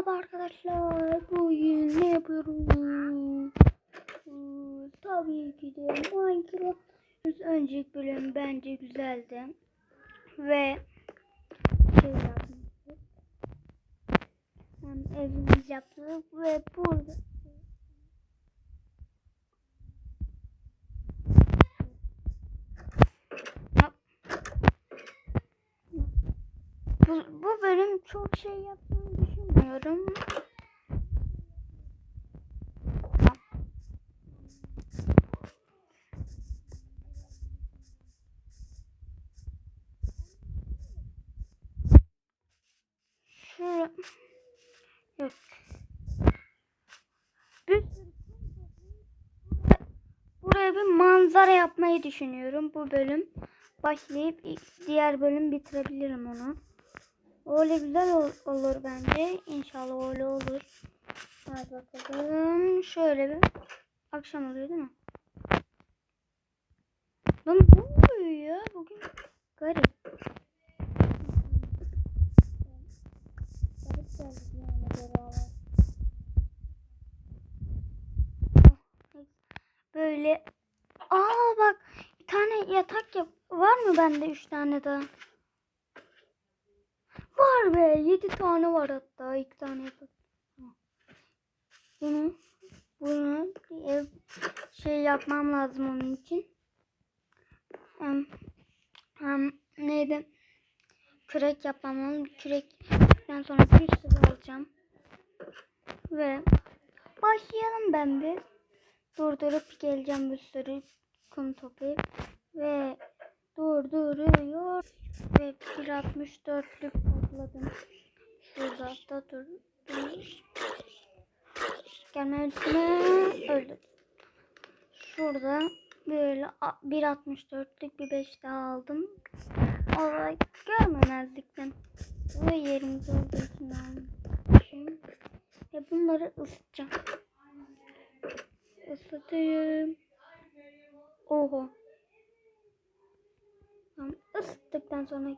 Merhaba arkadaşlar. Bugün ne yapıyoruz? Ee, Tabii ki de Minecraft. Önceki bölüm bence güzeldi. Ve şey yapmıştık. Hem evimiz yaptık ve burada. Bu, bu bölüm çok şey yaptığını düşünmüyorum. Şura... Yok. Bir... Buraya bir manzara yapmayı düşünüyorum bu bölüm. Başlayıp diğer bölüm bitirebilirim onu. Öyle güzel ol- olur bence. İnşallah öyle olur. Hadi bakalım. Şöyle bir akşam oluyor değil mi? Lan ne oluyor? Bugün garip. Garip geldik yani. Böyle Aa bak bir tane yatak yap var mı bende üç tane daha? Var be yedi tane var hatta iki tane yatak. Bunu bunu şey yapmam lazım onun için. Hem, hem neydi? Kürek yapmam lazım. Kürekten sonra bir sürü alacağım. Ve başlayalım ben bir durdurup geleceğim bir sürü kum toplayıp ve durduruyor ve 1.64'lük topladım. Şurada da dur. dur. Gelme ölçüsüne öldüm. Şurada böyle a- 1.64'lük bir 5 daha aldım. Olarak görmemezlikten. Bu yerimiz olduğu için almışım. Ve bunları ısıtacağım. Isıtayım. Oho. Tamam ısıttıktan sonra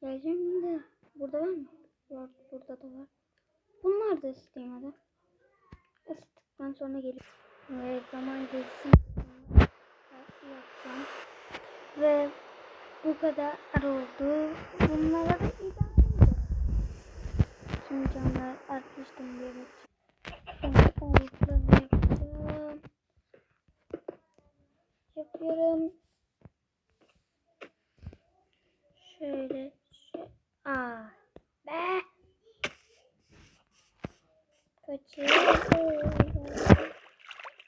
geleceğim de burada var mı? Var, burada da var. Bunlar da ısıtayım hadi. Isıttıktan sonra gelip ve zaman geçsin. Yapacağım. Ve bu kadar oldu. Bunlara da idare edeceğim. Şimdi canlar arkadaşlarım diye. Yapıyorum. Şöyle. Aa. Be. Kaçıyor.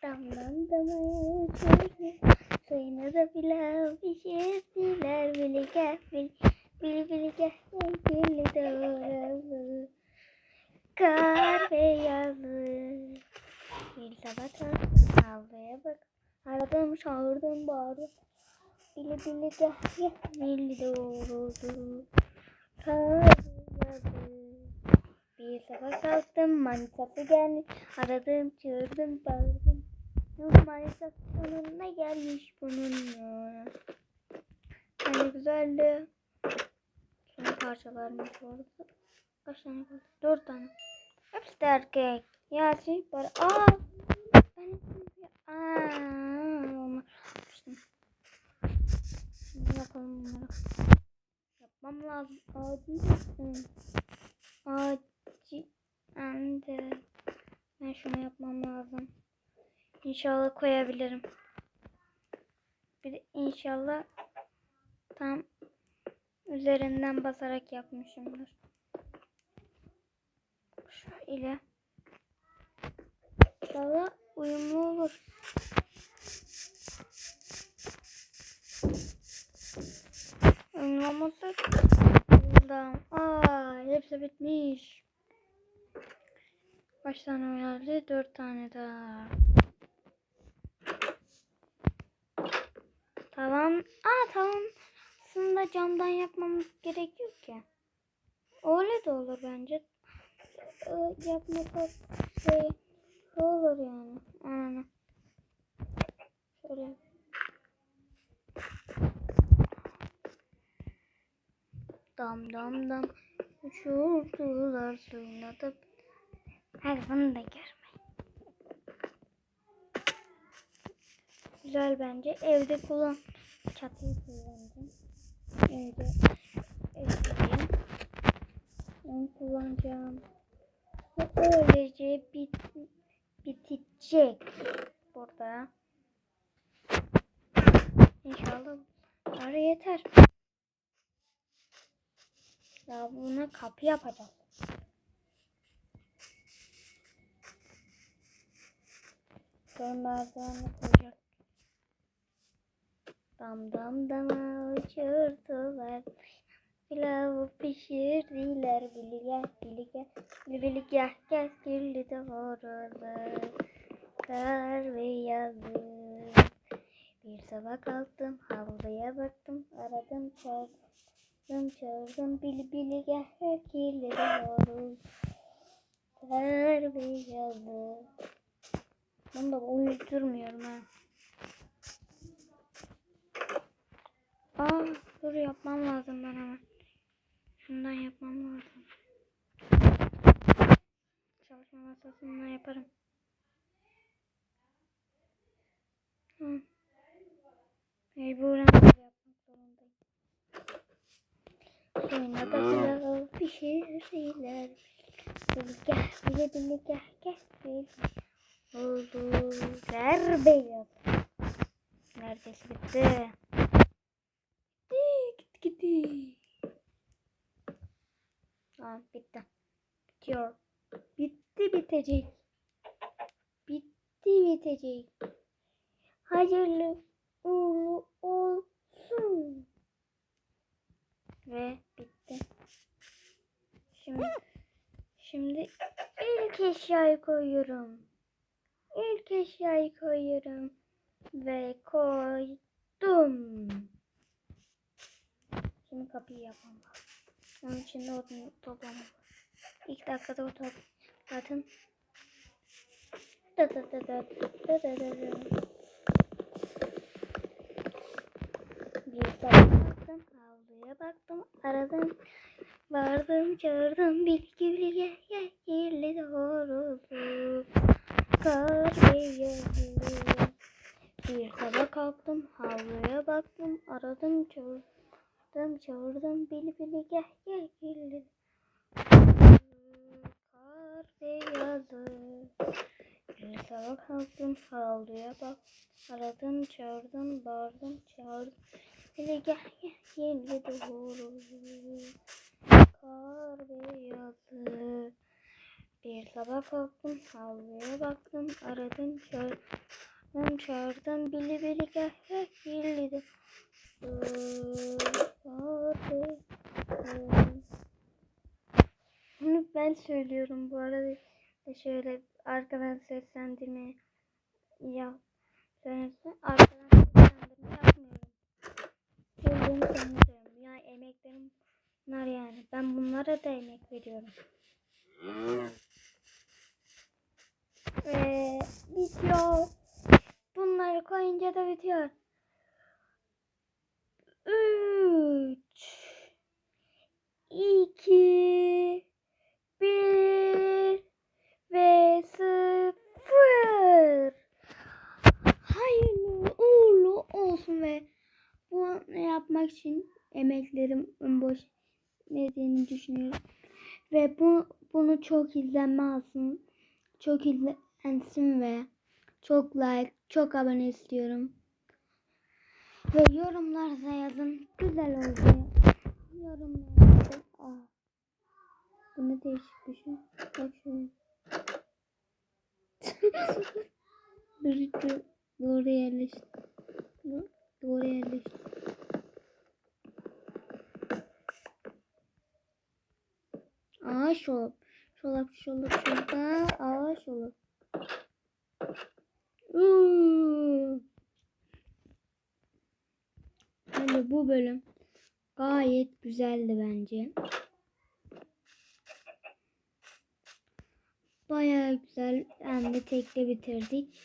Damdan damaya uçuyor. Suyuna da pilav pişirdiler. Bili gel bil. Bili bili gel gel doğralı. Kar ve yazı. Bir sabah havaya bak. Aradım çağırdım bağırdım. Bili bili gel bili doğralı. Bir sabah kalktım manitası gelmiş. Aradım çağırdım bağırdım. Yok manitası sonuna gelmiş bunun ya. Yani güzeldi. Şunu parçalarmış bu arada. Kaç tane kaldı? Dört tane. Hepsi de erkek. Yasin var. Aa! Ben Aa! Yapalım bunları. Yapmam lazım. Acil. Acil. Ende. Ben şunu yapmam lazım. İnşallah koyabilirim. Bir de inşallah tam üzerinden basarak yapmışımdır. Şöyle. İnşallah uyumlu olur. Buradan. Aa, hepsi bitmiş. Kaç tane? Dört tane daha. Tamam. Aa tamam. Aslında camdan yapmamız gerek yok ki. Öyle de olur bence. Ee, yapmak şey olur yani. Aynen. Şöyle. Dam dam dam uçurdular suyuna da Hadi bunu da görmeyin. Güzel bence. Evde kullan. Çatıyı kullanacağım. Evde ekleyeyim. Onu kullanacağım. Ve öylece bit, bitecek burada. İnşallah bunlar yeter. Ya buna kapı yapacağım. Sonra merdivenle koyacak. Dam dam dama uçurdular. Pilavı pişirdiler. Bili gel, bili gel. Bili bili gel, gel. Gülü de horulur. Kar ve yazı. Bir sabah kalktım, havluya baktım. Aradım, çağırdım, çağırdım. Bili bili gel, de. Kar ve yazı. Bunu da uyuturmuyorum ha. Aa, dur yapmam lazım ben hemen. Şundan yapmam lazım. Çalışma masasından yaparım. Hı. Mecburen böyle yapmak zorundayım. Da pilav pişirirler. Bili gel, bili bili gel, gel, bili. Oldu. Ver beyaz. Neredeyse bitti. Gitti, gitti. Tamam, bitti. Bitiyor. Bitti, bitecek. Bitti, bitecek. Hayırlı uğurlu Bitti. Şimdi şimdi ilk eşyayı koyuyorum. İlk eşyayı koyuyorum. Ve koydum. Şimdi kapıyı yapmam lazım. Onun için de odun toplamam İlk dakikada o top zaten. Da da da da da da da da. Bir dakika havluya baktım, aradım, vardım, çağırdım, bilgi gel, kirli doğrusu, kar. Bir sabah kalktım, havluya baktım, aradım, çağırdım, çağırdım, bili bili, gel, gel, kirli kar ve yazı. Bir sabah kalktım, havluya bak, aradım, çağırdım, bağırdım, çağırdım. Gel gel gel doğru. Kar ve yazı. Bir sabah kalktım havluya baktım aradım çağırdım çağırdım bili bili gel gel yazı. Bunu ben söylüyorum bu arada da şöyle arkadan seslendirme ya söylesin arkadan seslendirme yapmıyorum. Söylediğimi sanıyorum. Ya emeklerim bunlar yani. Ben bunlara da emek veriyorum. Ve bitiyor. Bunları koyunca da bitiyor. Üç, iki, bir ve sıfır. Hayırlı uğurlu olsun ve bunu yapmak için emeklerim boş gitmediğini düşünüyorum. Ve bu bunu çok izlenme alsın. Çok izlensin ve çok like, çok abone istiyorum. Ve yorumlarda yazın. Güzel oldu. Yorumlarda. Aa. Bu ne değişik bir şey. Bak şöyle. Doğru yerleştir. Doğru yerleştir. Ağaç olup. Şolap şolap şurada. Ağaç olup. Uuu. Yani bu bölüm gayet güzeldi bence. Bayağı güzel hem de tekte bitirdik.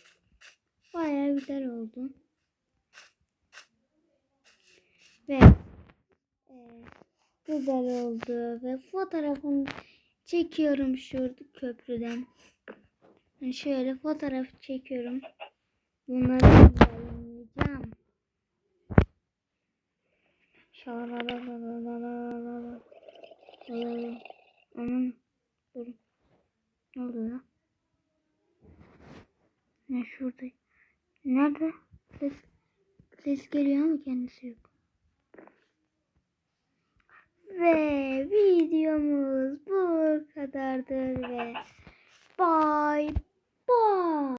Bayağı güzel oldu. Ve e, güzel oldu ve fotoğrafını çekiyorum şurada köprüden. Yani şöyle fotoğraf çekiyorum. Bunları yayınlayacağım. Şalalalalalalala. Lalala. Onun dur. Ne lan? Ne şurada? Nerede? Ses, ses geliyor ama kendisi yok. Ve videomuz bu kadardır ve bye bye.